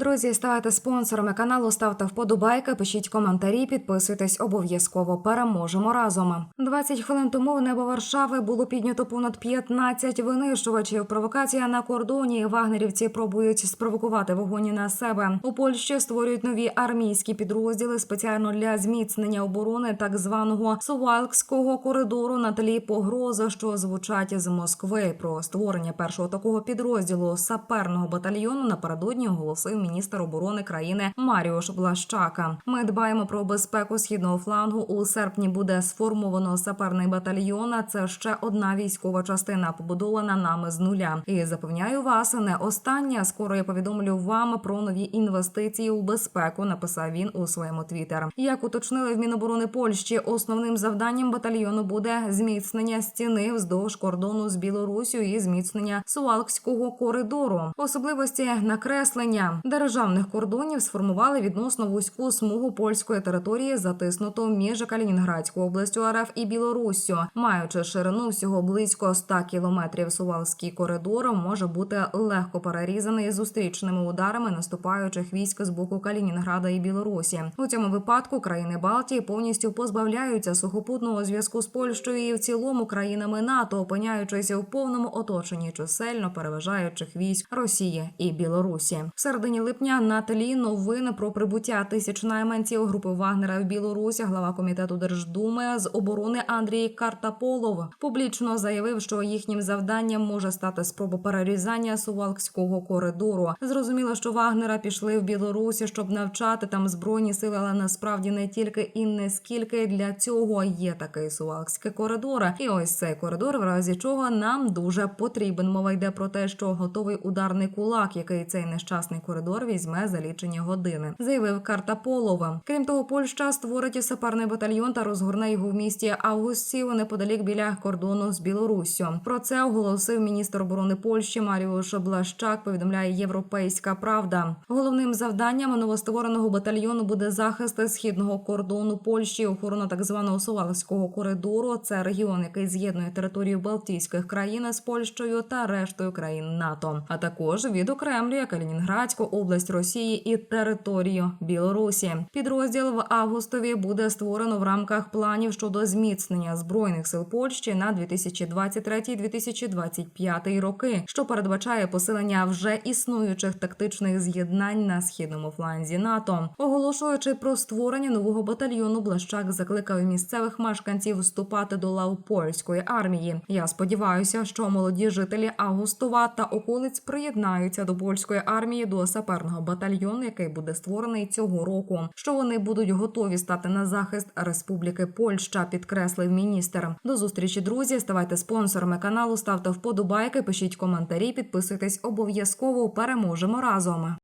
Друзі, ставайте спонсорами каналу, ставте вподобайки, пишіть коментарі, підписуйтесь обов'язково. Переможемо разом. 20 хвилин тому в небо Варшави було піднято понад 15 винищувачів. Провокація на кордоні. Вагнерівці пробують спровокувати вогонь на себе. У Польщі створюють нові армійські підрозділи спеціально для зміцнення оборони так званого Сувалкського коридору на тлі погрози, що звучать з Москви. Про створення першого такого підрозділу саперного батальйону напередодні оголосив міністр оборони країни Маріуш Блащака. Ми дбаємо про безпеку східного флангу. У серпні буде сформовано саперний батальйон. Це ще одна військова частина, побудована нами з нуля. І запевняю вас, не остання. Скоро я повідомлю вам про нові інвестиції у безпеку. Написав він у своєму твіттер. Як уточнили в Міноборони Польщі, основним завданням батальйону буде зміцнення стіни вздовж кордону з Білорусю і зміцнення Суалкського коридору. Особливості накреслення державних кордонів сформували відносно вузьку смугу польської території, затиснуту між Калінінградською областю РФ і Білоруссю, маючи ширину всього близько 100 кілометрів. Сувалський коридор може бути легко перерізаний зустрічними ударами наступаючих військ з боку Калінінграда і Білорусі. У цьому випадку країни Балтії повністю позбавляються сухопутного зв'язку з Польщею і в цілому країнами НАТО, опиняючись у повному оточенні чисельно переважаючих військ Росії і Білорусі. В середині липня на тлі новин про прибуття тисяч найманців групи Вагнера в Білорусі. Глава комітету Держдуми з оборони Андрій Картаполов публічно заявив, що їхнім завданням може стати спроба перерізання Сувалкського коридору. Зрозуміло, що Вагнера пішли в Білорусі, щоб навчати там збройні сили, але насправді не тільки і не скільки для цього є такий Сувалкський коридор. І ось цей коридор, в разі чого нам дуже потрібен. Мова йде про те, що готовий ударний кулак, який цей нещасний коридор візьме за лічені години, заявив Картаполов. Крім того, Польща створить саперний батальйон та розгорне його в місті Августів неподалік біля кордону з Білоруссю. Про це оголосив міністр оборони Польщі Маріуш Блащак. Повідомляє Європейська Правда. Головним завданням новоствореного батальйону буде захист східного кордону Польщі, охорона так званого Сувалського коридору. Це регіон, який з'єднує територію Балтійських країн з Польщею та рештою країн НАТО, а також відокремлює Калінінградську область Росії і територію Білорусі. Підрозділ в Августові буде створено в рамках планів щодо зміцнення збройних сил Польщі на 2023-2025 роки, що передбачає посилення вже існуючих тактичних з'єднань на східному фланзі НАТО. Оголошуючи про створення нового батальйону, Блащак закликав місцевих мешканців вступати до лав польської армії. Я сподіваюся, що молоді жителі Августова та околиць приєднаються до польської армії до саперного батальйону, який буде створений цього року. Що вони будуть готові стати на захист Республіки Польща, підкреслив міністр. До зустрічі, друзі. Ставайте спонсорами каналу, ставте вподобайки, пишіть коментарі, підписуйтесь обов'язково. Переможемо разом.